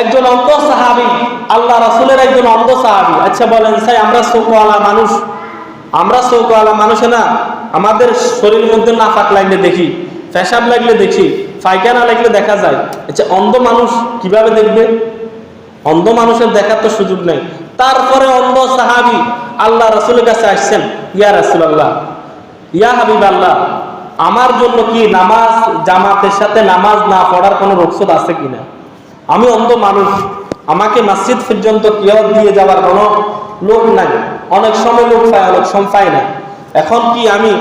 একজন অন্ধ সাহাবি, আল্লাহ রাসুলের একজন অন্ধ সাহাবি। আচ্ছা বলেন সাই আমরা চোখওয়ালা মানুষ। আমরা চোখওয়ালা মানুষে না, আমাদের শরীরের মধ্যে নাফাক লাগলে দেখি, পেশাব লাগলে দেখি, পায়খানা লাগলে দেখা যায়। আচ্ছা অন্ধ মানুষ কীভাবে দেখবে? অন্ধ মানুষের দেখার তো সুযোগ নেই। তারপরে অন্ধ সাহাবি আল্লাহ রসুলের কাছে আসছেন, ইয়া রাসুল আল্লাহ ইয়া হাবিব আল্লাহ আমার জন্য কি নামাজ জামাতের সাথে নামাজ না পড়ার কোনো রক্ষত আছে কিনা? আমি অন্ধ মানুষ। আমাকে মসজিদ পর্যন্ত কেউ দিয়ে যাওয়ার কোনো লোক নাই। অনেক সময় লোক পায়, অনেক সময় পায় না। এখন কি আমি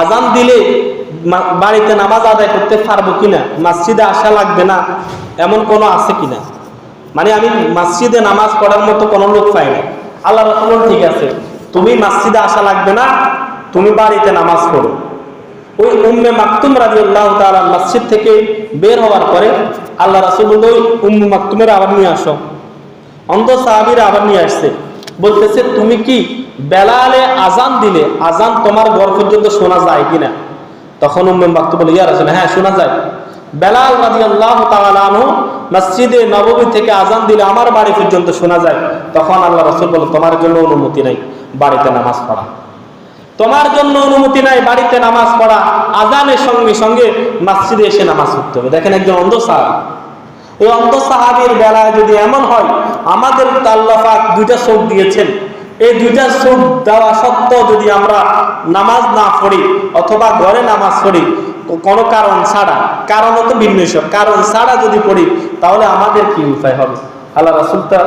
আজান দিলে বাড়িতে নামাজ আদায় করতে পারব কিনা? মসজিদে আসা লাগবে না। এমন কোনো আছে কিনা? মানে আমি মসজিদে নামাজ পড়ার মতো কোনো লোক পাই না। আল্লাহ রসুল ঠিক আছে, তুমি মসজিদে আসা লাগবে না, তুমি বাড়িতে নামাজ পড়ো। ওই উম্মে মাকতুম রাজি আল্লাহ তালা মসজিদ থেকে বের হওয়ার পরে আল্লাহ রাসুল বলল, ওই উম্মে মাকতুমের আবার নিয়ে আসো। অন্ধ সাহাবিরা আবার নিয়ে আসছে। বলতেছে, তুমি কি বেলালে আজান দিলে? আজান তোমার ঘর পর্যন্ত শোনা যায় কিনা? তখন উম্মে মাকতুম বলে, ইয়া রাসূল হ্যাঁ শোনা যায়। বেলাল রাদিয়াল্লাহু তাআলা আনহু মসজিদে নববী থেকে আজান দিলে আমার বাড়ি পর্যন্ত শোনা যায়। তখন আল্লাহ রাসূল বলে তোমার জন্য অনুমতি নাই, বাড়িতে নামাজ পড়া। তোমার জন্য অনুমতি নাই বাড়িতে নামাজ পড়া, আজানের সঙ্গে সঙ্গে মসজিদে এসে নামাজ পড়তে হবে। দেখেন একজন অন্ধ সাহাবি। এই অন্ধ সাহাবির বেলায় যদি এমন হয়, আমাদের আল্লাহাক দুইটা চোখ দিয়েছেন। এই দুইটা চোখ দেওয়া সত্ত্বেও যদি আমরা নামাজ না পড়ি অথবা ঘরে নামাজ পড়ি, কোনো কারণ ছাড়া, কারণও তো ভিন্ন কারণ ছাড়া যদি পড়ি, তাহলে আমাদের কি উপায় হবে? আল্লাহ রাসুলটা